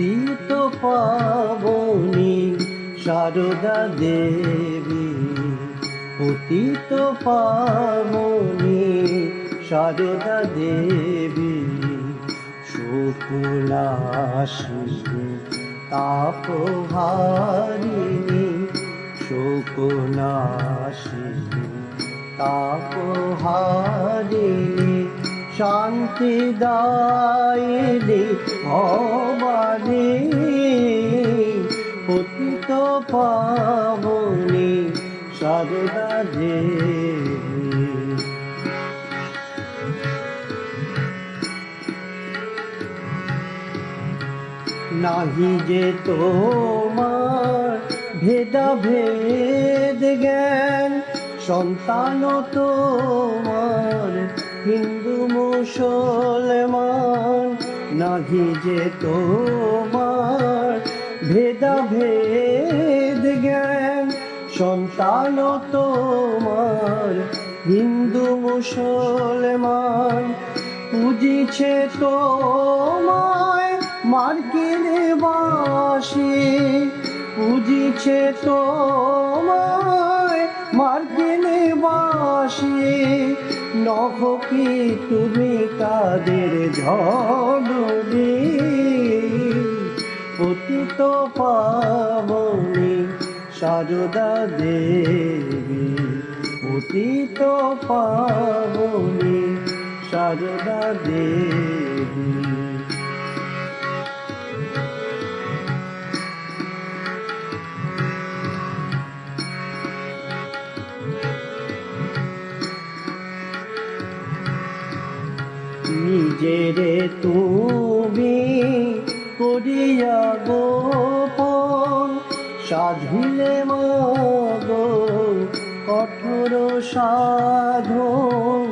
পতিত পাবনি সারদা দেবী। পতিত পাবনি সারদা দেবী। শুকুলাশিনী তাপহারিণী শুকুলাশিনী তাপহারিণী শান্তি দায়িনী ভবানী পতিত পাবনী সারদা নাহি যে তোমার ভেদা ভেদ জ্ঞান সন্তান তোমার হিন্দু মুসলমান, নাহি যে তোমার ভেদা ভেদ জ্ঞান সন্তান তোমার হিন্দু মুসলমান। পুজিছে তোমায় মার্কিন বাসী, পুজিছে তোমায় মার্কিন বাসী। নখ কি তুমি তাদের ঝগড়ি পতিত পাবনি সারদা দেবী। পতিত পাবনি সারদা দেবী। নিজেরে তুমি করিয়া গোপন, সাধিলে মাগো কঠোর সাধন।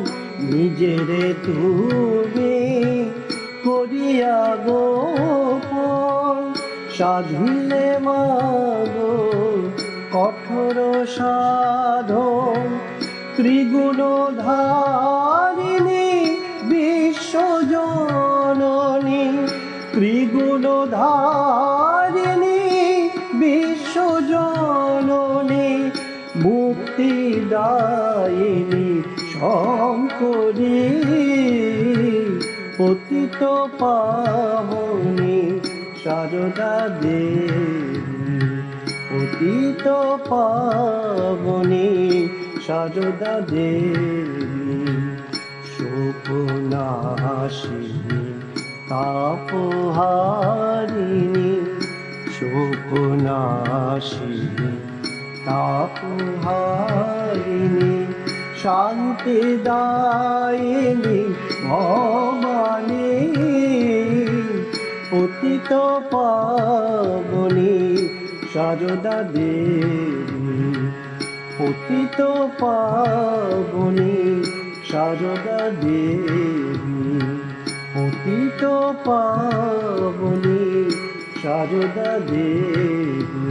নিজেরে তুমি করিয়া গোপন, সাধিলে মাগো কঠোর সাধন। ত্রিগুণ ধারিণী বিশ্বজননী ত্রিগুণ ধারিণী বিশ্বজননী মুক্তিদায়িনী শঙ্করী পতিত পাবনী সারদা দেবী পতিত পাবনী সারদা দেবী। তাপহারিণী শোকনাশিনী। তাপহারিণী শান্তিদায়িনী ভবানী পতিত পাবনী সারদা দেবী। পতিত পাবনী সারদা দেবী। পাবনী সারদা দেবী